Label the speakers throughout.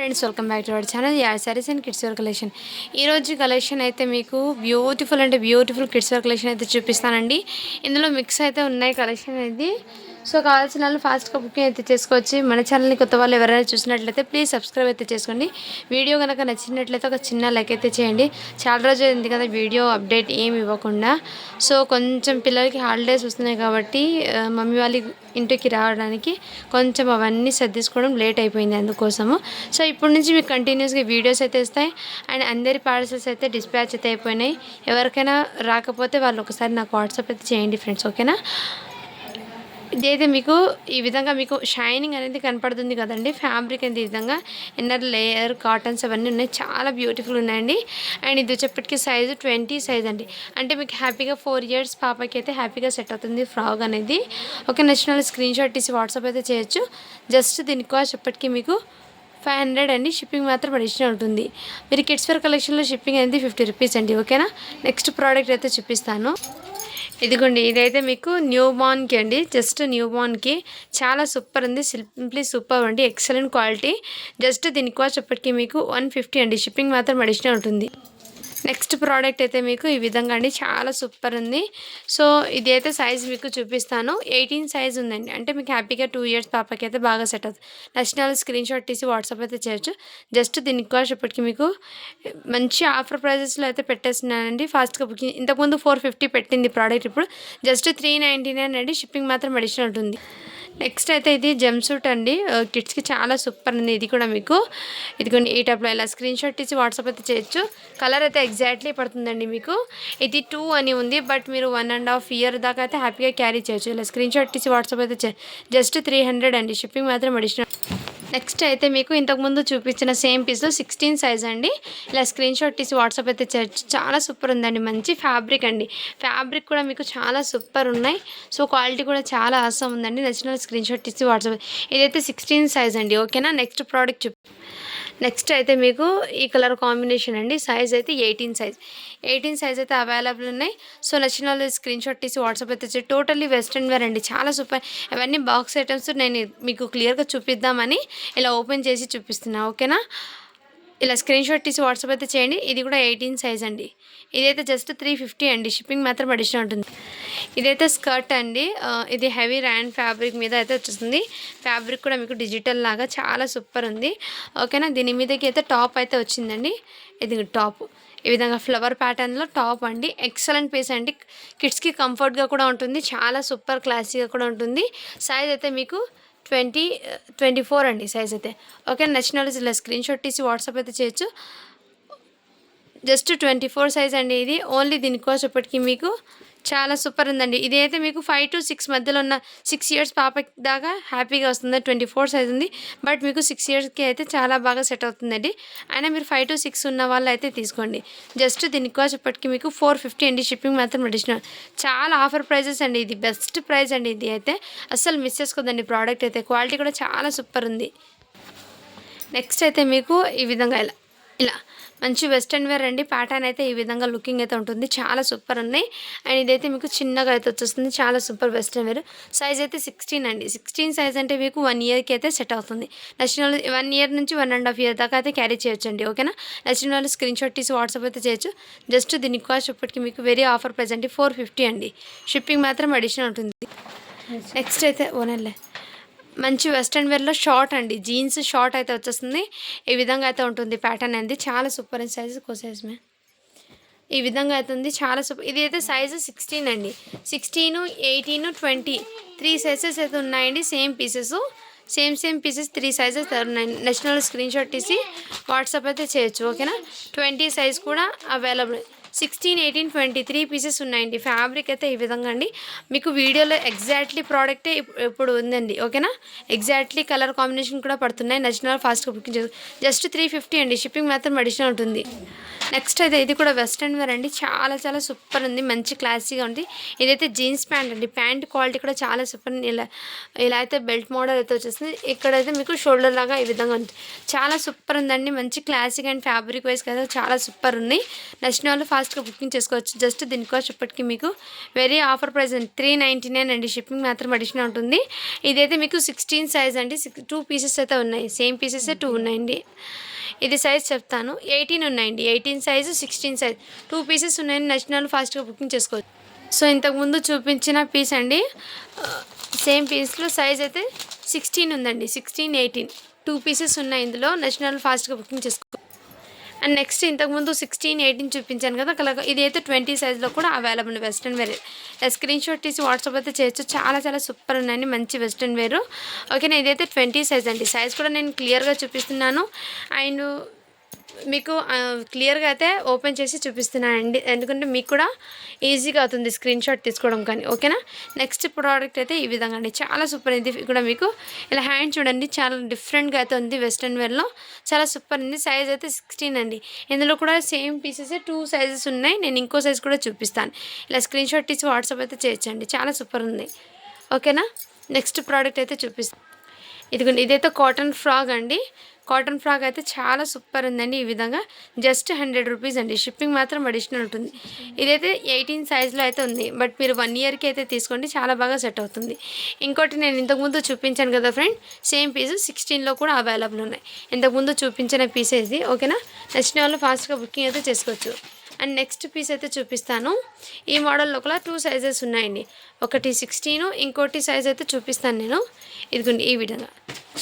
Speaker 1: Friends welcome back to our channel. Yeah sarees and kids wear collection ఈరోజు collection అయితే మీకు beautiful అంటే beautiful kids wear collection అయితే చూపిస్తానండి. ఇందులో మిక్స్ అయితే ఉన్నాయి. కలెక్షన్ అయితే సో కావాల్సిన వాళ్ళు ఫాస్ట్గా బుకింగ్ అయితే చేసుకోవచ్చు. మన ఛానల్ని కొత్త వాళ్ళు ఎవరైనా చూసినట్లయితే ప్లీజ్ సబ్స్క్రైబ్ అయితే చేసుకోండి. వీడియో కనుక నచ్చినట్లయితే ఒక చిన్న లైక్ అయితే చేయండి. చాలా రోజు అయింది కదా వీడియో అప్డేట్ ఏమి ఇవ్వకుండా. సో కొంచెం పిల్లలకి హాలిడేస్ వస్తున్నాయి కాబట్టి మమ్మీ వాళ్ళ ఇంటికి రావడానికి కొంచెం అవన్నీ సర్దిసుకోవడం లేట్ అయిపోయింది అందుకోసము. సో ఇప్పటి నుంచి మీకు కంటిన్యూస్గా వీడియోస్ అయితే ఇస్తాయి అండ్ అందరి పార్సల్స్ అయితే డిస్పాచ్ అయితే అయిపోయినాయి. ఎవరికైనా రాకపోతే వాళ్ళు ఒకసారి నాకు వాట్సాప్ అయితే చేయండి ఫ్రెండ్స్ ఓకేనా ఇదైతే మీకు ఈ విధంగా మీకు షైనింగ్ అనేది కనపడుతుంది కదండి. ఫ్యాబ్రిక్ అనేది ఈ విధంగా ఇన్నర్ లేయర్ కాటన్స్ అవన్నీ ఉన్నాయి. చాలా బ్యూటిఫుల్ ఉన్నాయండి. అండ్ ఇది వచ్చేప్పటికి సైజు ట్వంటీ సైజ్ అండి. అంటే మీకు హ్యాపీగా ఫోర్ ఇయర్స్ పాపకి అయితే హ్యాపీగా సెట్ అవుతుంది ఫ్రాగ్ అనేది. ఓకే నచ్చిన స్క్రీన్ షాట్ తీసి వాట్సాప్ అయితే చేయొచ్చు. జస్ట్ దీనికి కాస్ట్ మీకు ఫైవ్ హండ్రెడ్ అండి. షిప్పింగ్ మాత్రం అడిషనల్ ఉంటుంది. మీరు కిడ్స్ వేర్ కలెక్షన్లో షిప్పింగ్ అనేది ఫిఫ్టీ రూపీస్ అండి. ఓకేనా? నెక్స్ట్ ప్రోడక్ట్ అయితే చూపిస్తాను. ఇదిగోండి ఇదైతే మీకు న్యూ బార్న్కి అండి. జస్ట్ న్యూ బార్న్కి చాలా సూపర్ ఉంది. సింప్లీ సూపర్ అండి. Excellent quality. జస్ట్ దీని కాస్ట్ ఇప్పటికీ మీకు వన్ ఫిఫ్టీ అండి. షిప్పింగ్ మాత్రం అడిషనల్ ఉంటుంది. నెక్స్ట్ ప్రోడక్ట్ అయితే మీకు ఈ విధంగా అండి. చాలా సూపర్ ఉంది. సో ఇది అయితే సైజ్ మీకు చూపిస్తాను. ఎయిటీన్ సైజ్ ఉందండి. అంటే మీకు హ్యాపీగా టూ ఇయర్స్ పాపకి అయితే బాగా సెట్ అవుతుంది. నచ్చినాలు స్క్రీన్ షాట్ తీసి వాట్సాప్ అయితే చేయొచ్చు. జస్ట్ దీనికి కాస్ట్ ఇప్పటికి మీకు మంచి ఆఫర్ ప్రైజెస్లో అయితే పెట్టేస్తున్నానండి. ఫాస్ట్గా బుకింగ్ ఇంతకుముందు ఫోర్ ఫిఫ్టీ పెట్టింది ప్రోడక్ట్. ఇప్పుడు జస్ట్ త్రీ నైంటీ నైన్ అండి. షిప్పింగ్ మాత్రం అడిషనల్ ఉంటుంది నెక్స్ట్ అయితే ఇది జంప్ సూట్ అండి. కిడ్స్కి చాలా సూపర్ ఉంది ఇది కూడా మీకు. ఇదిగోండి ఈ టైప్లో ఇలా స్క్రీన్ షాట్ ఇచ్చి వాట్సాప్ అయితే చేయొచ్చు. కలర్ అయితే ఎగ్జాక్ట్లీ పడుతుందండి మీకు. ఇది టూ అని ఉంది బట్ మీరు వన్ అండ్ హాఫ్ ఇయర్ దాకా అయితే హ్యాపీగా క్యారీ చేయొచ్చు. ఇలా స్క్రీన్ షాట్ ఇచ్చి వాట్సాప్ అయితే జస్ట్ త్రీ హండ్రెడ్ అండి. షిప్పింగ్ మాత్రం అడిషనల్ నెక్స్ట్ అయితే మీకు ఇంతకుముందు చూపించిన సేమ్ పీస్లో సిక్స్టీన్ సైజ్ అండి. ఇలా స్క్రీన్ షాట్ తీసి వాట్సాప్ అయితే చాలా సూపర్ ఉందండి. మంచి ఫ్యాబ్రిక్ అండి. ఫ్యాబ్రిక్ కూడా మీకు చాలా సూపర్ ఉన్నాయి. సో క్వాలిటీ కూడా చాలా అవసరం ఉందండి. నచ్చిన స్క్రీన్ షాట్ తీసి వాట్సాప్ ఇదైతే సిక్స్టీన్ సైజ్ అండి. ఓకేనా నెక్స్ట్ ప్రోడక్ట్ చూపి నెక్స్ట్ అయితే మీకు ఈ కలర్ కాంబినేషన్ అండి. సైజ్ అయితే ఎయిటీన్ సైజ్. ఎయిటీన్ సైజ్ అయితే అవైలబుల్ ఉన్నాయి. సో నచ్చిన వాళ్ళు స్క్రీన్ షాట్ తీసి వాట్సాప్ అయితే టోటల్లీ వెస్ట్రన్ వేర్ అండి. చాలా సూపర్. అవన్నీ బాక్స్ ఐటమ్స్ నేను మీకు క్లియర్గా చూపిద్దామని ఇలా ఓపెన్ చేసి చూపిస్తున్నా. ఓకేనా? ఇలా స్క్రీన్ షాట్ తీసి వాట్సాప్ అయితే చేయండి. ఇది కూడా ఎయిటీన్ సైజ్ అండి. ఇదైతే జస్ట్ త్రీ ఫిఫ్టీ అండి. షిప్పింగ్ మాత్రం అడిషనల్ ఉంటుంది. ఇదైతే స్కర్ట్ అండి. ఇది హెవీ ర్యాండ్ ఫ్యాబ్రిక్ మీద అయితే వచ్చేస్తుంది. ఫ్యాబ్రిక్ కూడా మీకు డిజిటల్ లాగా చాలా సూపర్ ఉంది. ఓకేనా దీని మీదకి అయితే టాప్ అయితే వచ్చిందండి. ఇది టాప్ ఈ విధంగా ఫ్లవర్ ప్యాటర్న్లో టాప్ అండి. ఎక్సలెంట్ పీస్ అండి. కిడ్స్కి కంఫర్ట్గా కూడా ఉంటుంది. చాలా సూపర్ క్లాసీగా కూడా ఉంటుంది. సైజ్ అయితే మీకు ట్వంటీ ట్వంటీ ఫోర్ అండి సైజ్ అయితే. ఓకే నచ్చిన వాళ్ళు ఇలా స్క్రీన్ షాట్ తీసి వాట్సాప్ అయితే చేయొచ్చు. జస్ట్ ట్వంటీ ఫోర్ సైజ్ అండి ఇది. ఓన్లీ దీనికోసం ఇప్పటికీ మీకు చాలా సూపర్ ఉందండి. ఇది అయితే మీకు ఫైవ్ టు సిక్స్ మధ్యలో ఉన్న సిక్స్ ఇయర్స్ పాప దాకా హ్యాపీగా వస్తుంది. ట్వంటీ ఫోర్ సైజ్ ఉంది. బట్ మీకు సిక్స్ ఇయర్స్కి అయితే చాలా బాగా సెట్ అవుతుందండి. అయినా మీరు ఫైవ్ టు సిక్స్ ఉన్న వాళ్ళు అయితే తీసుకోండి. జస్ట్ దీనికి ఇప్పటికి మీకు ఫోర్ ఫిఫ్టీ అండి షిప్పింగ్ మాత్రం అడిషనల్ చాలా ఆఫర్ ప్రైజెస్ అండి. ఇది బెస్ట్ ప్రైస్ అండి ఇది అయితే. అస్సలు మిస్ చేసుకోదండి ప్రోడక్ట్ అయితే. క్వాలిటీ కూడా చాలా సూపర్ ఉంది. నెక్స్ట్ అయితే మీకు ఈ విధంగా ఇలా ఇలా. మంచి వెస్ట్రన్ వేర్ అండి. ప్యాటర్న్ అయితే ఈ విధంగా లుకింగ్ అయితే ఉంటుంది. చాలా సూపర్ ఉన్నాయి. అండ్ ఇదైతే మీకు చిన్నగా అయితే వచ్చేస్తుంది. చాలా సూపర్ వెస్ట్రన్ వేర్. సైజ్ అయితే సిక్స్టీన్ అండి. సిక్స్టీన్ సైజ్ అంటే మీకు వన్ ఇయర్కి అయితే సెట్ అవుతుంది. నచ్చిన వాళ్ళు వన్ ఇయర్ నుంచి వన్ అండ్ హాఫ్ ఇయర్ దాకా అయితే క్యారీ చేయొచ్చు అండి ఓకేనా? నచ్చిన వాళ్ళు స్క్రీన్ షాట్ తీసి వాట్సాప్ అయితే చేయొచ్చు. జస్ట్ దీనికి కాస్ట్ ఇప్పటికి మీకు వెరీ ఆఫర్ ప్రైస్ అండి ఫోర్ ఫిఫ్టీ అండి. షిప్పింగ్ మాత్రం అడిషనల్ ఉంటుంది. నెక్స్ట్ అయితే ఓనర్లే. మంచి వెస్ట్రన్ వేర్లో షార్ట్ అండి. జీన్స్ షార్ట్ అయితే వచ్చేస్తుంది. ఈ విధంగా అయితే ఉంటుంది ప్యాటర్న్ అనేది చాలా సూపర్ సైజ్ కో సైజ్ మే. ఈ విధంగా అయితే ఉంది. చాలా సూపర్. ఇది అయితే సైజు సిక్స్టీన్ అండి. Sixteen eighteen twenty three sizes అయితే ఉన్నాయండి. Same pieces. Same same pieces three sizes ఉన్నాయి. నేషనల్ స్క్రీన్ షాట్ తీసి వాట్సాప్ అయితే చేయొచ్చు. ఓకేనా? ట్వంటీ సైజ్ కూడా available. Sixteen eighteen twenty three pieces ఉన్నాయండి. ఫ్యాబ్రిక్ అయితే ఈ విధంగా అండి. మీకు వీడియోలో ఎగ్జాక్ట్లీ ప్రోడక్టే ఇప్పుడు ఉందండి. ఓకేనా ఎగ్జాక్ట్లీ కలర్ కాంబినేషన్ కూడా పడుతున్నాయి. నచ్చిన ఫాస్ట్గా బుకింగ్ చేసు జస్ట్ త్రీ ఫిఫ్టీ అండి. షిప్పింగ్ మాత్రం అడిషనల్ ఉంటుంది. నెక్స్ట్ అయితే ఇది కూడా వెస్ట్రన్ వేర్ అండి. చాలా చాలా సూపర్ ఉంది. మంచి క్లాసీగా ఉంది. ఇదైతే జీన్స్ ప్యాంట్ అండి. ప్యాంట్ క్వాలిటీ కూడా చాలా సూపర్ ఉంది. ఇలా ఇలా అయితే బెల్ట్ మోడల్ అయితే వచ్చేస్తుంది ఇక్కడైతే మీకు షోల్డర్ లాగా ఈ విధంగా ఉంది. చాలా సూపర్ ఉందండి. మంచి క్లాసిక్ అండ్ ఫ్యాబ్రిక్ వైజ్ కదా చాలా సూపర్ ఉంది. నచ్చిన వాళ్ళు ఫాస్ట్గా బుకింగ్ చేసుకోవచ్చు. జస్ట్ దీని కాస్ట్ మీకు వెరీ ఆఫర్ ప్రైస్ అండి. త్రీ నైంటీ నైన్ అండి. షిప్పింగ్ మాత్రం అడిషనల్ ఉంటుంది. ఇదైతే మీకు సిక్స్టీన్ సైజ్ అండి. టూ పీసెస్ అయితే ఉన్నాయి. సేమ్ పీసెస్ టూ ఉన్నాయండి. ఇది సైజ్ చెప్తాను. ఎయిటీన్ ఉన్నాయండి. Eighteen size sixteen size two pieces ఉన్నాయని నచ్చినాలు ఫాస్ట్గా బుకింగ్ చేసుకోవచ్చు. సో ఇంతకుముందు చూపించిన పీస్ అండి. సేమ్ పీస్లో సైజ్ అయితే సిక్స్టీన్ ఉందండి. సిక్స్టీన్ ఎయిటీన్ టూ పీసెస్ ఉన్నాయి ఇందులో. నచ్చినాలు ఫాస్ట్గా బుకింగ్ చేసుకో అండ్ నెక్స్ట్ ఇంతకుముందు సిక్స్టీన్ ఎయిటీన్ చూపించాను కదా అక్కడ ఇది అయితే ట్వంటీ సైజ్లో కూడా available western wear screen shot తీసి వాట్సాప్ అయితే చేయొచ్చు చాలా చాలా సూపర్ ఉన్నాయండి మంచి వెస్ట్రన్ వేర్ ఓకేనా ఇదైతే ట్వంటీ సైజ్ అండి. సైజ్ కూడా నేను క్లియర్గా చూపిస్తున్నాను. అండ్ మీకు క్లియర్గా అయితే ఓపెన్ చేసి చూపిస్తున్నానండి ఎందుకంటే మీకు కూడా ఈజీగా అవుతుంది స్క్రీన్ షాట్ తీసుకోవడం కానీ ఓకేనా? నెక్స్ట్ ప్రోడక్ట్ అయితే ఈ విధంగా అండి. చాలా సూపర్ ఇది కూడా మీకు. ఇలా హ్యాండ్ చూడండి చాలా డిఫరెంట్గా అయితే ఉంది వెస్ట్రన్ వేర్లో. చాలా సూపర్ ఉంది. సైజ్ అయితే సిక్స్టీన్ అండి. ఇందులో కూడా సేమ్ పీసెస్ టూ సైజెస్ ఉన్నాయి. నేను ఇంకో సైజ్ కూడా చూపిస్తాను. ఇలా స్క్రీన్ షాట్ తీసి వాట్సాప్ అయితే చేయొచ్చండి. చాలా సూపర్ ఉంది. ఓకేనా? నెక్స్ట్ ప్రోడక్ట్ అయితే చూపిస్తాను ఇదిగోండి ఇదైతే కాటన్ ఫ్రాగ్ అండి. కాటన్ ఫ్రాక్ అయితే చాలా సూపర్ ఉందండి ఈ విధంగా. జస్ట్ హండ్రెడ్ రూపీస్ అండి. షిప్పింగ్ మాత్రం అడిషనల్ ఉంటుంది. ఇదైతే ఎయిటీన్ సైజ్లో అయితే ఉంది. బట్ మీరు వన్ ఇయర్కి అయితే తీసుకోండి. చాలా బాగా సెట్ అవుతుంది. ఇంకోటి నేను ఇంతకుముందు చూపించాను కదా ఫ్రెండ్ సేమ్ పీస్ సిక్స్టీన్లో కూడా అవైలబుల్ ఉన్నాయి. ఇంతకుముందు చూపించిన పీస్ ఇది ఓకేనా? నచ్చిన వాళ్ళు ఫాస్ట్గా బుకింగ్ అయితే చేసుకోవచ్చు. అండ్ నెక్స్ట్ పీస్ అయితే చూపిస్తాను. ఈ మోడల్లో లోపల టూ సైజెస్ ఉన్నాయండి. ఒకటి సిక్స్టీను ఇంకోటి సైజ్ అయితే చూపిస్తాను నేను. ఇదిగోండి ఈ విధంగా.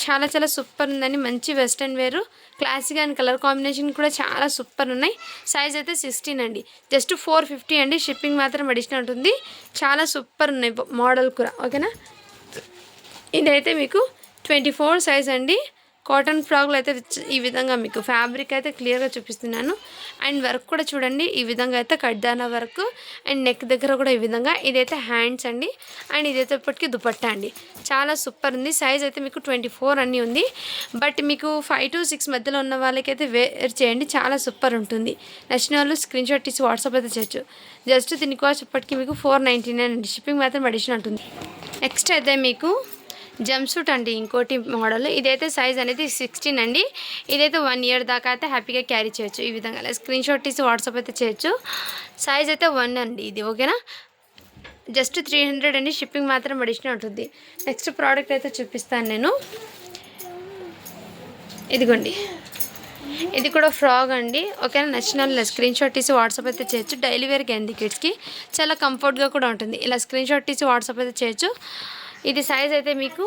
Speaker 1: చాలా చాలా సూపర్ ఉందండి. మంచి వెస్ట్రన్ వేరు క్లాసిక్ అండ్ కలర్ కాంబినేషన్ కూడా చాలా సూపర్ ఉన్నాయి. సైజ్ అయితే సిక్స్టీన్ అండి. జస్ట్ ఫోర్ ఫిఫ్టీ అండి. షిప్పింగ్ మాత్రం అడిషనల్ ఉంటుంది. చాలా సూపర్ ఉన్నాయి. మోడల్ కూడా. ఓకేనా? ఇదైతే మీకు ట్వంటీ ఫోర్ సైజ్ అండి. కాటన్ ఫ్రాక్లు అయితే ఈ విధంగా మీకు ఫ్యాబ్రిక్ అయితే క్లియర్గా చూపిస్తున్నాను. అండ్ వర్క్ కూడా చూడండి ఈ విధంగా అయితే కడ్దానా వర్క్. అండ్ నెక్ దగ్గర కూడా ఈ విధంగా. ఇదైతే హ్యాండ్స్ అండి. అండ్ ఇదైతే ఇప్పటికీ దుపట్టా అండి. చాలా సూపర్ ఉంది. సైజ్ అయితే మీకు ట్వంటీ ఫోర్ అన్నీ ఉంది. బట్ మీకు ఫైవ్ టు సిక్స్ మధ్యలో ఉన్న వాళ్ళకైతే వేర్ చేయండి. చాలా సూపర్ ఉంటుంది. నచ్చిన వాళ్ళు స్క్రీన్ షాట్ తీసి వాట్సాప్ అయితే చేయొచ్చు. జస్ట్ దీని కాస్ట్ ఇప్పటికీ మీకు ఫోర్ నైంటీ నైన్ షిప్పింగ్ మాత్రం అడిషనల్ ఉంటుంది. నెక్స్ట్ అయితే మీకు జంప్ సూట్ అండి ఇంకోటి మోడల్ ఇదైతే సైజ్ అనేది సిక్స్టీన్ అండి. ఇదైతే వన్ ఇయర్ దాకా అయితే హ్యాపీగా క్యారీ చేయొచ్చు. ఈ విధంగా అలా స్క్రీన్ షాట్ తీసి వాట్సాప్ అయితే చేయొచ్చు. సైజ్ అయితే వన్ అండి ఇది ఓకేనా జస్ట్ త్రీ హండ్రెడ్ అండి. షిప్పింగ్ మాత్రం అడిషనల్ ఉంటుంది. నెక్స్ట్ ప్రోడక్ట్ అయితే చూపిస్తాను నేను. ఇదిగోండి. ఇది కూడా ఫ్రాగ్ అండి. ఓకేనా నచ్చిన స్క్రీన్ షాట్ తీసి వాట్సాప్ అయితే చేయొచ్చు. డైలీ వేర్కి అండి కిడ్స్కి చాలా కంఫర్ట్గా కూడా ఉంటుంది. ఇలా స్క్రీన్ షాట్ తీసి వాట్సాప్ అయితే చేయొచ్చు. ఇది సైజ్ అయితే మీకు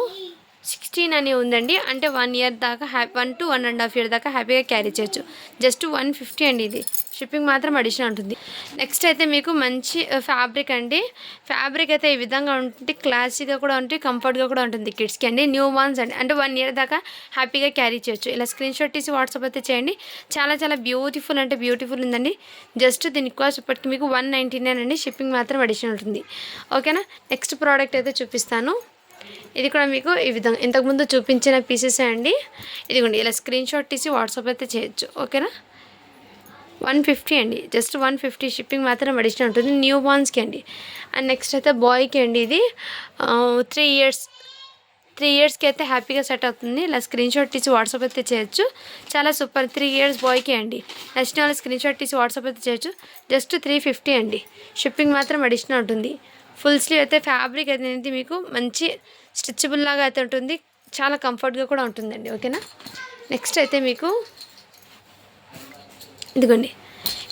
Speaker 1: సిక్స్టీన్ అని ఉందండి. అంటే వన్ ఇయర్ దాకా happy one to one and half year దాకా హ్యాపీగా క్యారీ చేయొచ్చు. జస్ట్ వన్ ఫిఫ్టీ అండి ఇది. షిప్పింగ్ మాత్రం అడిషనల్ ఉంటుంది. నెక్స్ట్ అయితే మీకు మంచి uh, ఫ్యాబ్రిక్ అండి. ఫ్యాబ్రిక్ అయితే ఈ విధంగా ఉంటుంది క్లాసీగా కూడా ఉంటుంది కంఫర్ట్గా కూడా ఉంటుంది కిడ్స్కి అండి. న్యూ బాన్స్ అండి. అంటే వన్ ఇయర్ దాకా హ్యాపీగా క్యారీ చేయొచ్చు. ఇలా స్క్రీన్ షాట్ తీసి వాట్సాప్ అయితే చేయండి. చాలా చాలా బ్యూటిఫుల్ అంటే బ్యూటిఫుల్ ఉందండి. జస్ట్ దీని కాస్ట్ ఇప్పటికి మీకు వన్ నైంటీ నైన్ అండి. షిప్పింగ్ మాత్రం అడిషనల్ ఉంటుంది. ఓకేనా నెక్స్ట్ ప్రోడక్ట్ అయితే చూపిస్తాను. ఇది కూడా మీకు ఈ విధంగా ఇంతకుముందు చూపించిన పీసెస్ అండి. ఇదిగోండి ఇలా స్క్రీన్ షాట్ తీసి వాట్సాప్ అయితే చేయొచ్చు ఓకేనా వన్ ఫిఫ్టీ అండి జస్ట్ వన్ ఫిఫ్టీ షిప్పింగ్ మాత్రం అడిషనల్ ఉంటుంది న్యూ బార్న్స్కి అండి. అండ్ నెక్స్ట్ అయితే బాయ్కి అండి ఇది. త్రీ ఇయర్స్ త్రీ ఇయర్స్కి అయితే హ్యాపీగా సెట్ అవుతుంది ఇలా స్క్రీన్ షాట్ తీసి వాట్సాప్ అయితే చేయొచ్చు. చాలా సూపర్ త్రీ ఇయర్స్ బాయ్కి అండి. నెక్స్ట్ వాళ్ళు స్క్రీన్ షాట్ తీసి వాట్సాప్ అయితే చేయొచ్చు జస్ట్ త్రీ ఫిఫ్టీ అండి. షిప్పింగ్ మాత్రం అడిషనల్ ఉంటుంది. ఫుల్ స్లీవ్ అయితే ఫ్యాబ్రిక్ అనేది మీకు మంచి స్ట్రెచబుల్ లాగా అయితే ఉంటుంది. చాలా కంఫర్ట్గా కూడా ఉంటుందండి. ఓకేనా? నెక్స్ట్ అయితే మీకు ఇదిగోండి.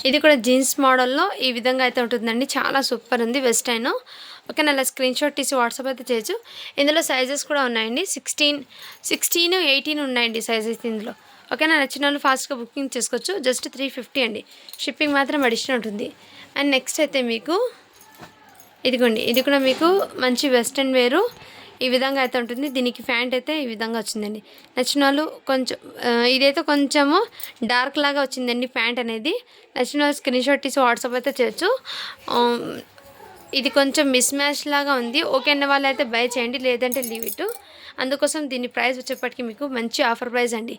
Speaker 1: ఇది కూడా జీన్స్ మోడల్లో ఈ విధంగా అయితే ఉంటుందండి. చాలా సూపర్ ఉంది వెస్టైన్. ఓకే నా స్క్రీన్ షాట్ తీసి వాట్సాప్ అయితే చేయొచ్చు. ఇందులో సైజెస్ కూడా ఉన్నాయండి. సిక్స్టీన్ సిక్స్టీన్ ఎయిటీన్ ఉన్నాయండి సైజెస్ ఇందులో. ఓకే నా నచ్చిన వాళ్ళు ఫాస్ట్గా బుకింగ్ చేసుకోవచ్చు. జస్ట్ త్రీ ఫిఫ్టీ అండి. షిప్పింగ్ మాత్రం అడిషనల్ ఉంటుంది. అండ్ నెక్స్ట్ అయితే మీకు ఇదిగోండి. ఇది కూడా మీకు మంచి వెస్ట్రన్ వేరు. ఈ విధంగా అయితే ఉంటుంది. దీనికి ప్యాంట్ అయితే ఈ విధంగా వచ్చిందండి. నచ్చిన వాళ్ళు కొంచెం ఇదైతే కొంచెము డార్క్ లాగా వచ్చిందండి ప్యాంట్ అనేది. నచ్చిన వాళ్ళు స్క్రీన్ షాట్ తీసి వాట్సాప్ అయితే చేయొచ్చు. ఇది కొంచెం మిస్ మ్యాచ్ లాగా ఉంది. ఓకే అన్న వాళ్ళు అయితే బై చేయండి లేదంటే లీవ్ ఇటు. అందుకోసం దీని ప్రైస్ వచ్చేప్పటికి మీకు మంచి ఆఫర్ ప్రైస్ అండి.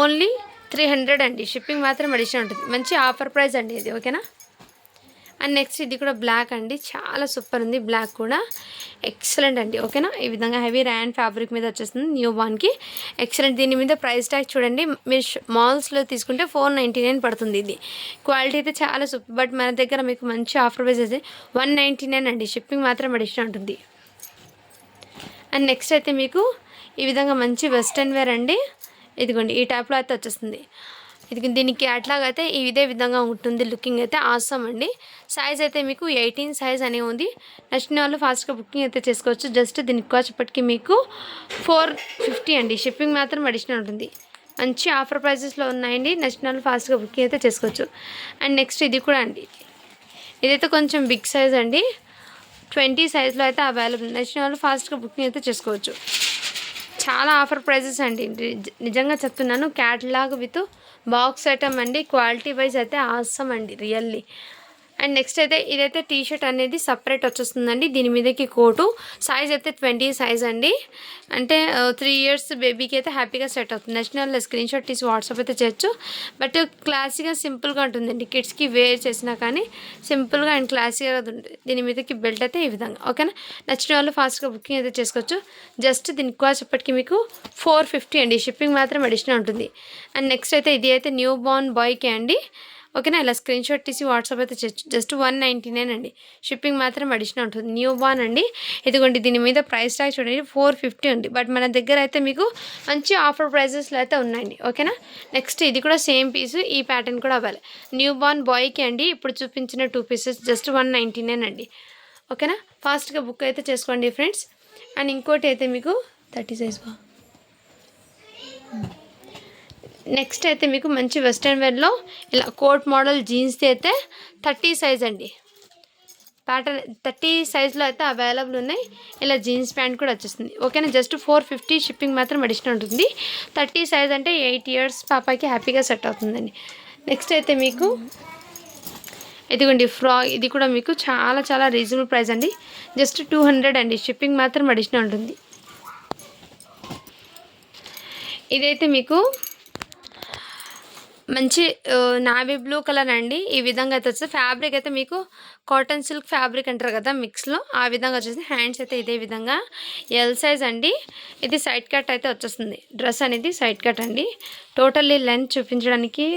Speaker 1: ఓన్లీ త్రీ హండ్రెడ్ అండి. షిప్పింగ్ మాత్రం అడిషన్ ఉంటుంది. మంచి ఆఫర్ ప్రైస్ అండి ఇది. ఓకేనా? అండ్ నెక్స్ట్ ఇది కూడా బ్లాక్ అండి. చాలా సూపర్ ఉంది బ్లాక్ కూడా. ఎక్సలెంట్ అండి. ఓకేనా? ఈ విధంగా హెవీ ర్యాన్ ఫ్యాబ్రిక్ మీద వచ్చేస్తుంది న్యూ బాన్కి ఎక్సలెంట్ దీని మీద ప్రైస్ ట్యాగ్ చూడండి. మీరు మాల్స్లో తీసుకుంటే ఫోర్ నైంటీ నైన్ పడుతుంది ఇది. క్వాలిటీ అయితే చాలా సూపర్. బట్ మన దగ్గర మీకు మంచి ఆఫర్ ప్రైస్ అయితే వన్ నైంటీ నైన్ అండి. షిప్పింగ్ మాత్రం అడిషన్ ఉంటుంది. అండ్ నెక్స్ట్ అయితే మీకు ఈ విధంగా మంచి వెస్ట్రన్ వేర్ అండి. ఇదిగోండి. ఈ టైప్లో అయితే వచ్చేస్తుంది. ఇది దీనికి అట్లాగైతే ఇదే విధంగా ఉంటుంది. లుకింగ్ అయితే ఆసమ్ అండి. సైజ్ అయితే మీకు ఎయిటీన్ సైజ్ అనే ఉంది. నచ్చిన వాళ్ళు ఫాస్ట్గా బుకింగ్ అయితే చేసుకోవచ్చు. జస్ట్ దీనికి వచ్చేప్పటికి మీకు ఫోర్ ఫిఫ్టీ అండి. షిప్పింగ్ మాత్రం అడిషనల్ ఉంటుంది. మంచి ఆఫర్ ప్రైజెస్లో ఉన్నాయండి. నచ్చిన వాళ్ళు ఫాస్ట్గా బుకింగ్ అయితే చేసుకోవచ్చు. అండ్ నెక్స్ట్ ఇది కూడా అండి. ఇదైతే కొంచెం బిగ్ సైజ్ అండి. ట్వంటీ సైజ్లో అయితే అవైలబుల్ నచ్చిన వాళ్ళు ఫాస్ట్గా బుకింగ్ అయితే చేసుకోవచ్చు. చాలా ఆఫర్ ప్రైజెస్ అండి. నిజ- నిజంగా చెప్తున్నాను. క్యాట్లాగ్ విత్ బాక్స్ ఐటమ్ అండి క్వాలిటీ వైజ్ అయితే ఆసమ్ అండి రియల్లీ. అండ్ నెక్స్ట్ అయితే ఇదైతే టీ షర్ట్ అనేది సపరేట్ వచ్చేస్తుందండి. దీని మీదకి కోటు. సైజ్ అయితే ట్వంటీ సైజ్ అండి. అంటే త్రీ ఇయర్స్ బేబీకి అయితే హ్యాపీగా సెట్ అవుతుంది. నేషనల్ స్క్రీన్ షాట్ తీసి వాట్సాప్ అయితే చేయొచ్చు. బట్ క్లాసీగా సింపుల్గా ఉంటుందండి. కిడ్స్కి వేర్ చేసినా కానీ సింపుల్గా అండ్ క్లాసీగా ఉంటుంది దీని మీదకి బెల్ట్ అయితే ఈ విధంగా. ఓకేనా నచ్చిన వాళ్ళు ఫాస్ట్గా బుకింగ్ అయితే చేసుకోవచ్చు. జస్ట్ దీనికి ఇప్పటికీ మీకు ఫోర్ ఫిఫ్టీ అండి. షిప్పింగ్ మాత్రం అడిషనల్ ఉంటుంది. అండ్ నెక్స్ట్ అయితే ఇది అయితే న్యూ బార్న్ బాయ్కి అండి. ఓకేనా? ఇలా స్క్రీన్ షాట్ తీసి వాట్సాప్ అయితే జస్ట్ వన్ నైంటీ నైన్ అండి. షిప్పింగ్ మాత్రం అడిషనల్ ఉంటుంది. న్యూ బార్న్ అండి. ఇదిగోండి దీని మీద ప్రైస్ ట్యాగ్ చూడండి. ఫోర్ ఫిఫ్టీ ఉంది బట్ మన దగ్గర అయితే మీకు మంచి ఆఫర్ ప్రైజెస్లో అయితే ఉన్నాయండి. ఓకేనా? నెక్స్ట్ ఇది కూడా సేమ్ పీస్ ఈ ప్యాటర్న్ కూడా అవ్వాలి న్యూ బార్న్ బాయ్కి అండి ఇప్పుడు చూపించిన two pieces just one ninety nine అండి. ఓకేనా? ఫాస్ట్గా బుక్ అయితే చేసుకోండి ఫ్రెండ్స్ అండ్ ఇంకోటి అయితే మీకు థర్టీ సైజ్ బా. నెక్స్ట్ అయితే మీకు మంచి వెస్ట్రన్ వేర్లో ఇలా కోట్ మోడల్ జీన్స్ది అయితే థర్టీ సైజ్ అండి. ప్యాటర్న్ థర్టీ సైజ్లో అయితే అవైలబుల్ ఉన్నాయి. ఇలా జీన్స్ ప్యాంట్ కూడా వచ్చేస్తుంది. ఓకేనా జస్ట్ ఫోర్ ఫిఫ్టీ షిప్పింగ్ మాత్రం అడిషనల్ ఉంటుంది. థర్టీ సైజ్ అంటే ఎయిట్ ఇయర్స్ పాపకి హ్యాపీగా సెట్ అవుతుందండి. నెక్స్ట్ అయితే మీకు ఇదిగోండి ఫ్రా ఇది కూడా మీకు చాలా చాలా రీజనబుల్ ప్రైస్ అండి. జస్ట్ టూ హండ్రెడ్ అండి. షిప్పింగ్ మాత్రం అడిషనల్ ఉంటుంది. ఇదైతే మీకు మంచి నావీ బ్లూ కలర్ అండి. ఈ విధంగా అయితే వచ్చేసి ఫ్యాబ్రిక్ అయితే మీకు కాటన్ సిల్క్ ఫ్యాబ్రిక్ అంటారు కదా మిక్స్లో. ఆ విధంగా వచ్చేసి హ్యాండ్స్ అయితే ఇదే విధంగా ఎల్ సైజ్ అండి. ఇది సైడ్ కట్ అయితే వచ్చేస్తుంది. డ్రెస్ అనేది సైడ్ కట్ అండి. టోటల్లీ లెంత్ చూపించడానికి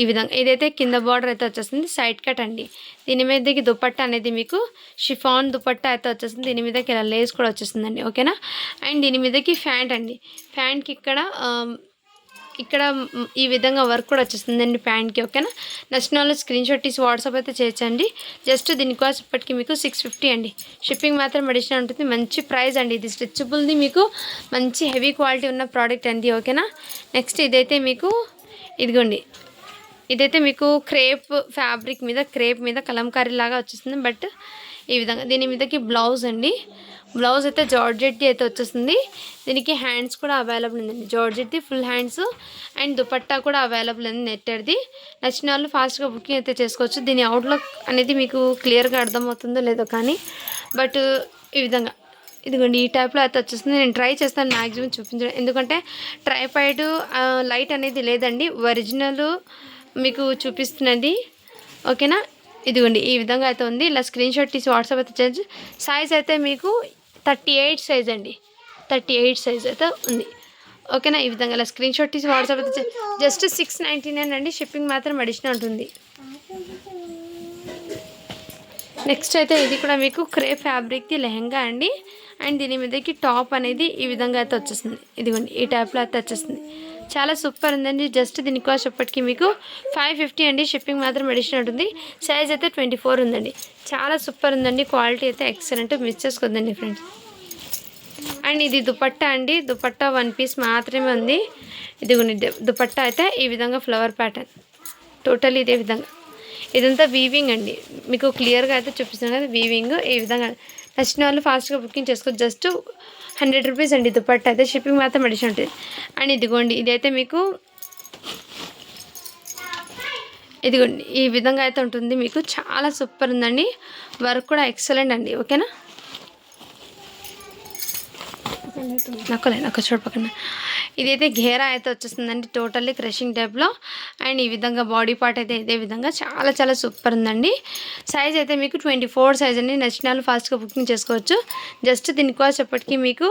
Speaker 1: ఈ విధంగా ఇదైతే కింద బార్డర్ అయితే వచ్చేస్తుంది. సైడ్ కట్ అండి. దీని మీదకి దుపట్టా అనేది మీకు షిఫాన్ దుపట్టా అయితే వచ్చేస్తుంది. దీని మీదకి ఇలా లేస్ కూడా వచ్చేస్తుందండి. ఓకేనా? అండ్ దీని మీదకి ఫ్యాంట్ అండి. ఫ్యాంట్కి ఇక్కడ ఇక్కడ ఈ విధంగా వర్క్ కూడా వచ్చేస్తుందండి ప్యాంట్కి ఓకేనా నచ్చిన వాళ్ళు స్క్రీన్ షాట్ తీసి వాట్సాప్ అయితే చేయొచ్చండి జస్ట్ దీని కాస్ట్ ఇప్పటికి మీకు సిక్స్ ఫిఫ్టీ అండి. షిప్పింగ్ మాత్రం అడిషనల్ ఉంటుంది. మంచి ప్రైస్ అండి ఇది. స్ట్రెచబుల్ది మీకు మంచి హెవీ క్వాలిటీ ఉన్న ప్రోడక్ట్ అండి ఓకేనా నెక్స్ట్ ఇదైతే మీకు ఇదిగోండి. ఇదైతే మీకు క్రేప్ ఫ్యాబ్రిక్ మీద క్రేప్ మీద కలంకారీ లాగా వచ్చేస్తుంది. బట్ ఈ విధంగా. దీని మీదకి బ్లౌజ్ అండి. బ్లౌజ్ అయితే జార్జెట్ది అయితే వచ్చేస్తుంది దీనికి హ్యాండ్స్ కూడా అవైలబుల్ ఉందండి జార్జెట్ది ఫుల్ హ్యాండ్స్ అండ్ దుపట్టా కూడా అవైలబుల్ ఉంది నెట్టర్ది నచ్చిన వాళ్ళు ఫాస్ట్గా బుకింగ్ అయితే చేసుకోవచ్చు. దీని అవుట్లుక్ అనేది మీకు క్లియర్గా అర్థమవుతుందో లేదో కానీ బట్ ఈ విధంగా. ఇదిగోండి ఈ టైప్లో అయితే వచ్చేస్తుంది నేను ట్రై చేస్తాను మ్యాక్సిమం చూపించడం. ఎందుకంటే ట్రైపాయిడ్ లైట్ అనేది లేదండి. ఒరిజినల్ మీకు చూపిస్తున్నది. ఓకేనా? ఇదిగోండి ఈ విధంగా అయితే ఉంది. ఇలా స్క్రీన్ షాట్ తీసి వాట్సాప్ అయితే చేయొచ్చు సైజ్ అయితే మీకు థర్టీ ఎయిట్ సైజ్ అండి. థర్టీ ఎయిట్ సైజ్ అయితే ఉంది. ఓకేనా ఈ విధంగా ఇలా స్క్రీన్ షాట్ తీసి వాట్సాప్ అయితే జస్ట్ సిక్స్ నైంటీ నైన్ అండి. షిప్పింగ్ మాత్రం అడిషనల్ ఉంటుంది. నెక్స్ట్ అయితే ఇది కూడా మీకు క్రే ఫ్యాబ్రిక్ది లెహంగా అండి. అండ్ దీని మీదకి టాప్ అనేది ఈ విధంగా అయితే వచ్చేస్తుంది ఇదిగోండి ఈ టైప్లో అయితే వచ్చేస్తుంది చాలా సూపర్ ఉందండి. జస్ట్ దీని కాస్ట్ ఇప్పటికీ మీకు ఫైవ్ ఫిఫ్టీ అండి. షిప్పింగ్ మాత్రం ఎడిషన్ ఉంటుంది. సైజ్ అయితే ట్వంటీ ఫోర్ ఉందండి. చాలా సూపర్ ఉందండి. క్వాలిటీ అయితే ఎక్సలెంట్ మిస్ చేసుకుందండి ఫ్రెండ్స్ అండ్ ఇది దుపట్టా అండి. దుపట్టా వన్ పీస్ మాత్రమే ఉంది. ఇది దుపట్టా అయితే ఈ విధంగా ఫ్లవర్ ప్యాటర్న్ టోటల్ ఇదే విధంగా. ఇదంతా వీవింగ్ అండి. మీకు క్లియర్గా అయితే చూపిస్తున్నాను కదా వీవింగ్ ఈ విధంగా. నచ్చిన వాళ్ళు ఫాస్ట్గా బుకింగ్ చేసుకోవచ్చు. జస్ట్ హండ్రెడ్ రూపీస్ అండి దుపట్టా అయితే షిప్పింగ్ మాత్రం అడిషన్ ఉంటుంది. అండ్ ఇదిగోండి ఇదైతే మీకు ఇదిగోండి ఈ విధంగా అయితే ఉంటుంది. మీకు చాలా సూపర్ ఉందండి. వర్క్ కూడా ఎక్సలెంట్ అండి ఓకేనా? నక్కలే నక్క చూడ ఇదైతే ఘేరా అయితే వచ్చేస్తుందండి. టోటల్లీ క్రషింగ్ టైప్లో అండ్ ఈ విధంగా బాడీ పార్ట్ అయితే ఇదే విధంగా చాలా చాలా సూపర్ ఉందండి. సైజ్ అయితే మీకు ట్వంటీ ఫోర్ సైజ్ అండి. నచ్చిన వాళ్ళు ఫాస్ట్గా బుకింగ్ చేసుకోవచ్చు. జస్ట్ దీని కాస్ట్ ఎప్పటికీ మీకు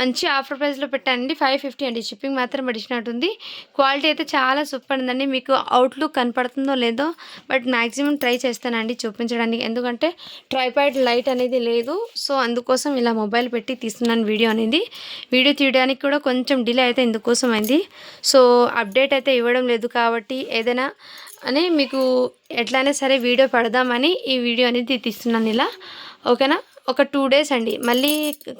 Speaker 1: మంచి ఆఫర్ ప్రైస్లో పెట్టానండి ఫైవ్ ఫిఫ్టీ అండి. షిప్పింగ్ మాత్రం అడిషనల్ ఉంది. క్వాలిటీ అయితే చాలా సూపర్ ఉందండి. మీకు అవుట్లుక్ కనపడుతుందో లేదో బట్ మ్యాక్సిమం ట్రై చేస్తానండి చూపించడానికి. ఎందుకంటే ట్రైపాయిడ్ లైట్ అనేది లేదు. సో అందుకోసం ఇలా మొబైల్ పెట్టి తీస్తున్నాను వీడియో అనేది. వీడియో తీయడానికి కూడా కొంచెం డిలే అయితే ఇందుకోసం అయింది. సో అప్డేట్ అయితే ఇవ్వడం లేదు కాబట్టి ఏదైనా అని మీకు ఎట్లయినా సరే వీడియో పెడదామని ఈ వీడియో అనేది తీస్తున్నాను ఇలా. ఓకేనా ఒక టూ డేస్ అండి. మళ్ళీ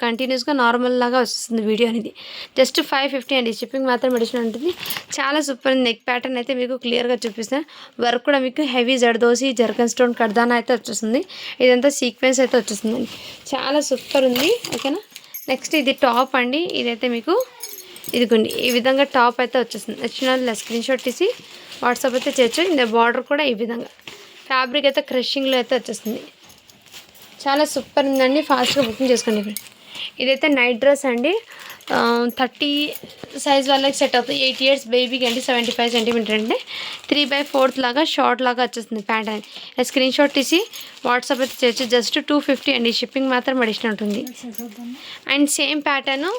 Speaker 1: కంటిన్యూస్గా నార్మల్ లాగా వస్తుంది వీడియో అనేది. జస్ట్ ఫైవ్ ఫిఫ్టీ అండి. షిప్పింగ్ మాత్రం అడిషనల్ ఉంటుంది. చాలా సూపర్ నెక్ ప్యాటర్న్ అయితే మీకు క్లియర్గా చూపిస్తాను. వర్క్ కూడా మీకు హెవీ జడదోసి జర్కన్ స్టోన్ కడ్దానా అయితే వచ్చేస్తుంది. ఇదంతా సీక్వెన్స్ అయితే వచ్చేస్తుందండి చాలా సూపర్ ఉంది. ఓకేనా? నెక్స్ట్ ఇది టాప్ అండి. ఇదైతే మీకు ఇదిగోండి. ఈ విధంగా టాప్ అయితే వచ్చేస్తుంది. నచ్చిన స్క్రీన్ షాట్ తీసి వాట్సాప్ అయితే చేయొచ్చు. బార్డర్ కూడా ఈ విధంగా. ఫ్యాబ్రిక్ అయితే క్రషింగ్లో అయితే వచ్చేస్తుంది. చాలా సూపర్ ఉందండి. ఫాస్ట్గా బుకింగ్ చేసుకోండి ఇదైతే నైట్ డ్రెస్ అండి. థర్టీ సైజ్ వాళ్ళకి సెట్ అవుతుంది. ఎయిట్ ఇయర్స్ బేబీకి అండి. సెవెంటీ ఫైవ్ సెంటీమీటర్ అంటే త్రీ బై ఫోర్త్ లాగా షార్ట్ లాగా వచ్చేస్తుంది ప్యాంట్ అని స్క్రీన్ షాట్ తీసి వాట్సాప్ అయితే చేయొచ్చు జస్ట్ టూ ఫిఫ్టీ అండి. షిప్పింగ్ మాత్రం అడిషనల్ ఉంటుంది. అండ్ సేమ్ ప్యాటర్ను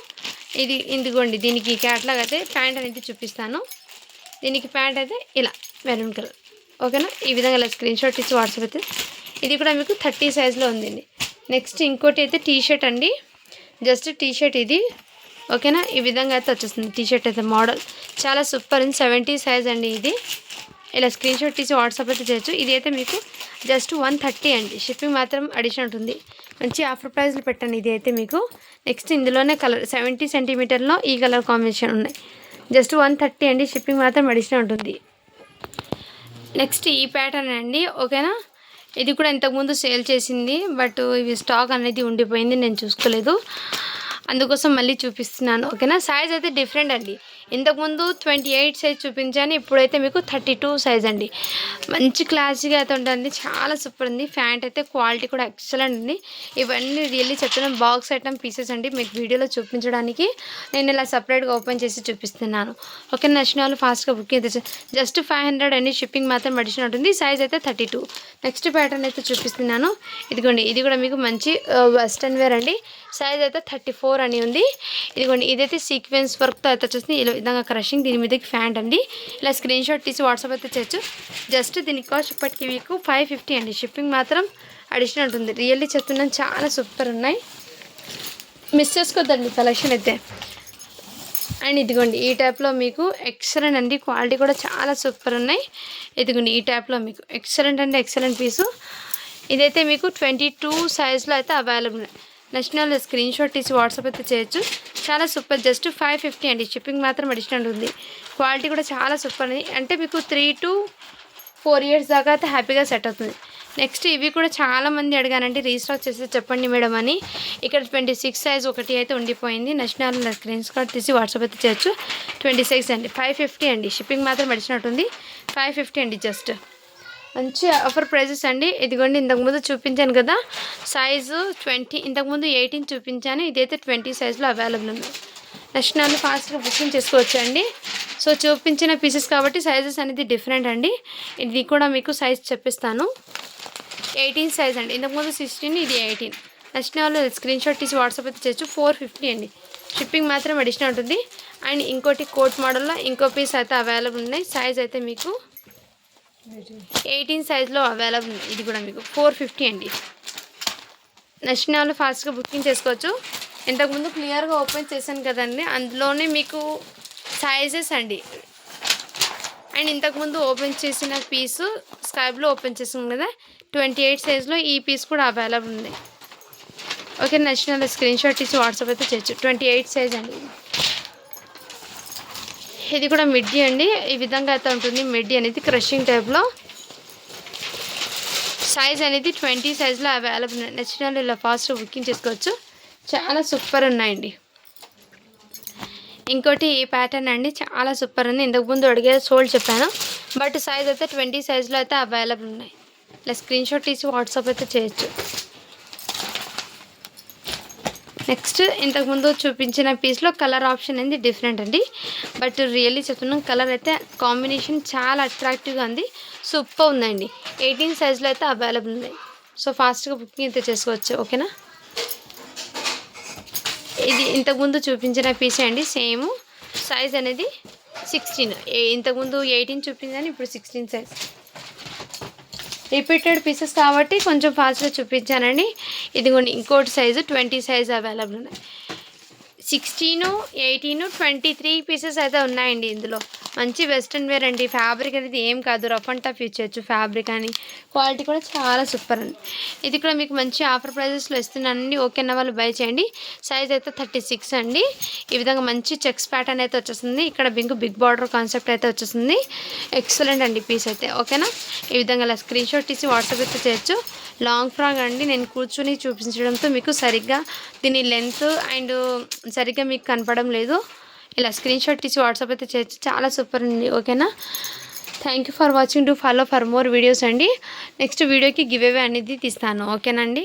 Speaker 1: ఇది ఇందుకోండి. దీనికి క్యాట్లాగ్ అయితే ప్యాంట్ అనేది చూపిస్తాను. దీనికి ప్యాంట్ అయితే ఇలా మెరూన్ కలర్. ఓకేనా? ఈ విధంగా ఇలా స్క్రీన్ షాట్ ఇచ్చి వాట్సాప్ అయితే ఇది కూడా మీకు థర్టీ సైజ్లో ఉందండి. నెక్స్ట్ ఇంకోటి అయితే టీ షర్ట్ అండి. జస్ట్ టీ షర్ట్ ఇది. ఓకేనా? ఈ విధంగా అయితే వచ్చేస్తుంది టీ షర్ట్ అయితే మోడల్. చాలా సూపర్ ఉంది సెవెంటీ సైజ్ అండి ఇది. ఇలా స్క్రీన్ షాట్ తీసి వాట్సాప్ అయితే చేయొచ్చు. ఇది అయితే మీకు జస్ట్ వన్ థర్టీ అండి. షిప్పింగ్ మాత్రం అడిషన్ ఉంటుంది. మంచి ఆఫర్ ప్రైస్లు పెట్టండి. ఇది అయితే మీకు. నెక్స్ట్ ఇందులోనే కలర్ సెవెంటీ సెంటీమీటర్లో ఈ కలర్ కాంబినేషన్ ఉన్నాయి. జస్ట్ వన్ థర్టీ అండి. షిప్పింగ్ మాత్రం అడిషన్ ఉంటుంది. నెక్స్ట్ ఈ ప్యాటర్న్ అండి. ఓకేనా? ఇది కూడా ఇంతకుముందు సేల్ చేసింది బట్ ఇవి స్టాక్ అనేది ఉండిపోయింది నేను చూసుకోలేదు. అందుకోసం మళ్ళీ చూపిస్తున్నాను ఓకేనా? సైజ్ అయితే డిఫరెంట్ అండి. ఇంతకుముందు ట్వంటీ ఎయిట్ సైజ్ చూపించాను ఇప్పుడైతే మీకు థర్టీ టూ సైజ్ అండి. మంచి క్లాసీగా అయితే ఉంటుంది చాలా సూపర్ ఉంది. ఫ్యాంట్ అయితే క్వాలిటీ కూడా ఎక్సలెంట్ ఉంది. ఇవన్నీ రియల్లీ చెప్తున్నాను బాక్స్ ఐటమ్ పీసెస్ అండి మీకు వీడియోలో చూపించడానికి నేను ఇలా సపరేట్గా ఓపెన్ చేసి చూపిస్తున్నాను. ఓకే నచ్చిన వాళ్ళు ఫాస్ట్గా బుకింగ్ అయితే జస్ట్ ఫైవ్ హండ్రెడ్ అండి షిప్పింగ్ మాత్రం అడిషన్ ఉంటుంది. సైజ్ అయితే థర్టీ టూ. నెక్స్ట్ ప్యాటర్న్ అయితే చూపిస్తున్నాను. ఇదిగోండి ఇది కూడా మీకు మంచి వెస్టర్న్ వేర్ అండి. సైజ్ అయితే థర్టీ ఫోర్ అని ఉంది. ఇదిగోండి ఇదైతే సీక్వెన్స్ వర్క్తో అయితే వచ్చేసింది ఇలా విధంగా క్రషింగ్ దీని మీదకి ఫ్యాంట్ అండి. ఇలా స్క్రీన్ షాట్ తీసి వాట్సాప్ అయితే చేయొచ్చు. జస్ట్ దీని కాస్ట్ ఇప్పటికి మీకు ఫైవ్ ఫిఫ్టీ అండి. షిప్పింగ్ మాత్రం అడిషనల్ ఉంటుంది. రియల్లీ చెప్తున్నాను చాలా సూపర్ ఉన్నాయి. మిస్ చేసుకోవద్దండి కలెక్షన్ అయితే. అండ్ ఇదిగోండి ఈ టైప్లో మీకు ఎక్సలెంట్ అండి. క్వాలిటీ కూడా చాలా సూపర్ ఉన్నాయి. ఇదిగోండి ఈ టైప్లో మీకు ఎక్సలెంట్ అండి. ఎక్సలెంట్ పీసు ఇదైతే మీకు ట్వంటీ టూ సైజ్లో అయితే అవైలబుల్ నేషనల్ స్క్రీన్ షాట్ తీసి వాట్సాప్ అయితే చేయొచ్చు. చాలా సూపర్ జస్ట్ ఫైవ్ ఫిఫ్టీ అండి. షిప్పింగ్ మాత్రం అడిషనల్ ఉంది. క్వాలిటీ కూడా చాలా సూపర్ ఉంది. అంటే మీకు త్రీ టు ఫోర్ ఇయర్స్ దాకా అయితే హ్యాపీగా సెట్ అవుతుంది. నెక్స్ట్ ఇవి కూడా చాలా మంది అడిగానండి రీస్టాక్ చేసి చెప్పండి మేడం అని. ఇక్కడ ట్వంటీ సిక్స్ సైజ్ ఒకటి అయితే ఉండిపోయింది. నేషనల్ స్క్రీన్ షాట్ తీసి వాట్సాప్ అయితే చేయొచ్చు. ట్వంటీ సిక్స్ అండి. ఫైవ్ ఫిఫ్టీ అండి. షిప్పింగ్ మాత్రం అడిషనల్ ఫైవ్ ఫిఫ్టీ అండి జస్ట్ మంచి ఆఫర్ ప్రైజెస్ అండి. ఇదిగోండి ఇంతకుముందు చూపించాను కదా సైజు ట్వంటీ ఇంతకుముందు ఎయిటీన్ చూపించాను. ఇదైతే ట్వంటీ సైజులో అవైలబుల్ ఉంది. నెక్స్ట్ నన్ను ఫాస్ట్గా బుకింగ్ చేసుకోవచ్చు అండి. సో చూపించిన పీసెస్ కాబట్టి సైజెస్ అనేది డిఫరెంట్ అండి. ఇది కూడా మీకు సైజ్ చెప్పిస్తాను. ఎయిటీన్ సైజ్ అండి. ఇంతకుముందు సిక్స్టీన్ ఇది ఎయిటీన్ నెక్స్ట్ వాళ్ళు స్క్రీన్ షాట్ తీసి వాట్సాప్ అయితే చేయొచ్చు. ఫోర్ ఫిఫ్టీ అండి. షిప్పింగ్ మాత్రం అడిషనల్ ఉంటుంది. అండ్ ఇంకోటి కోట్ మోడల్లో ఇంకో పీస్ అయితే అవైలబుల్ ఉన్నాయి. సైజ్ అయితే మీకు ఎయిటీన్ సైజ్లో అవైలబుల్ ఉంది ఇది కూడా మీకు. ఫోర్ ఫిఫ్టీ అండి. నచ్చిన వాళ్ళు ఫాస్ట్గా బుకింగ్ చేసుకోవచ్చు. ఇంతకుముందు క్లియర్గా ఓపెన్ చేశాను కదండి. అందులోనే మీకు సైజెస్ అండి. అండ్ ఇంతకుముందు ఓపెన్ చేసిన పీసు స్కైబ్లో ఓపెన్ చేసాం కదా. ట్వంటీ ఎయిట్ సైజ్లో ఈ పీస్ కూడా అవైలబుల్ ఉంది. ఓకే నచ్చిన స్క్రీన్ షాట్ ఇచ్చి వాట్సాప్ అయితే చేయొచ్చు. ట్వంటీ ఎయిట్ సైజ్ అండి ఇది. కూడా మిడ్డీ అండి. ఈ విధంగా అయితే ఉంటుంది మిడ్డీ అనేది క్రషింగ్ టైప్లో సైజ్ అనేది ట్వంటీ సైజ్లో అవైలబుల్ ఉన్నాయి. నచ్చిన ఇలా ఫాస్ట్ బుకింగ్ చేసుకోవచ్చు. చాలా సూపర్ ఉన్నాయండి. ఇంకోటి ఈ ప్యాటర్న్ అండి. చాలా సూపర్ ఉంది. ఇంతకుముందు అడిగే సోల్డ్ చెప్పాను. బట్ సైజ్ అయితే ట్వంటీ సైజ్లో అయితే అవైలబుల్ ఉన్నాయి. ఇలా స్క్రీన్ షాట్ తీసి వాట్సాప్ అయితే చేయొచ్చు. నెక్స్ట్ ఇంతకుముందు చూపించిన పీస్లో కలర్ ఆప్షన్ అనేది డిఫరెంట్ అండి. బట్ రియల్లీ చెప్తున్నాం కలర్ అయితే కాంబినేషన్ చాలా అట్రాక్టివ్గా ఉంది. సూపర్ ఉందండి. ఎయిటీన్ సైజ్లో అయితే అవైలబుల్ ఉంది. సో ఫాస్ట్గా బుకింగ్ అయితే చేసుకోవచ్చు ఓకేనా ఇది ఇంతకుముందు చూపించిన పీసే అండి సేమ్ సైజ్ అనేది సిక్స్టీన్ ఇంతకుముందు ఎయిటీన్ చూపించాను ఇప్పుడు సిక్స్టీన్ సైజ్ రిపీటెడ్ పీసెస్ కాబట్టి కొంచెం ఫాస్ట్గా చూపించానండి. ఇదిగోండి ఇంకోటి సైజు ట్వంటీ సైజ్ అవైలబుల్ ఉన్నాయి. Sixteen eighteen twenty three pieces అయితే ఉన్నాయండి ఇందులో. మంచి వెస్ట్రన్ వేర్ అండి. ఫ్యాబ్రిక్ అనేది ఏం కాదు. రఫ్ అండ్ టఫ్ ఇచ్చేయచ్చు ఫ్యాబ్రిక్ అని. క్వాలిటీ కూడా చాలా సూపర్ అండి. ఇది కూడా మీకు మంచి ఆఫర్ ప్రైజెస్లో ఇస్తున్నానండి. ఓకే వాళ్ళు బై చేయండి. సైజ్ అయితే థర్టీ సిక్స్ అండి. ఈ విధంగా మంచి చెక్స్ ప్యాటర్న్ అయితే వచ్చేస్తుంది. ఇక్కడ బింకు బిగ్ బార్డర్ కాన్సెప్ట్ అయితే వచ్చేస్తుంది. ఎక్సలెంట్ అండి పీస్ అయితే. ఓకేనా ఈ విధంగా ఇలా స్క్రీన్ షాట్ తీసి వాట్సాప్ అయితే చేయొచ్చు. లాంగ్ ఫ్రాక్ అండి. నేను కూర్చుని చూపించడంతో మీకు సరిగ్గా దీని లెంత్ అండ్ సరిగ్గా మీకు కనపడం లేదు. ఇలా స్క్రీన్ షాట్ తీసి వాట్సాప్ అయితే చేయొచ్చు. చాలా సూపర్ అండి ఓకేనా? Thank you for watching to follow for more videos అండి. నెక్స్ట్ వీడియోకి గివ్ అవే అనేది తీస్తాను ఓకేనండి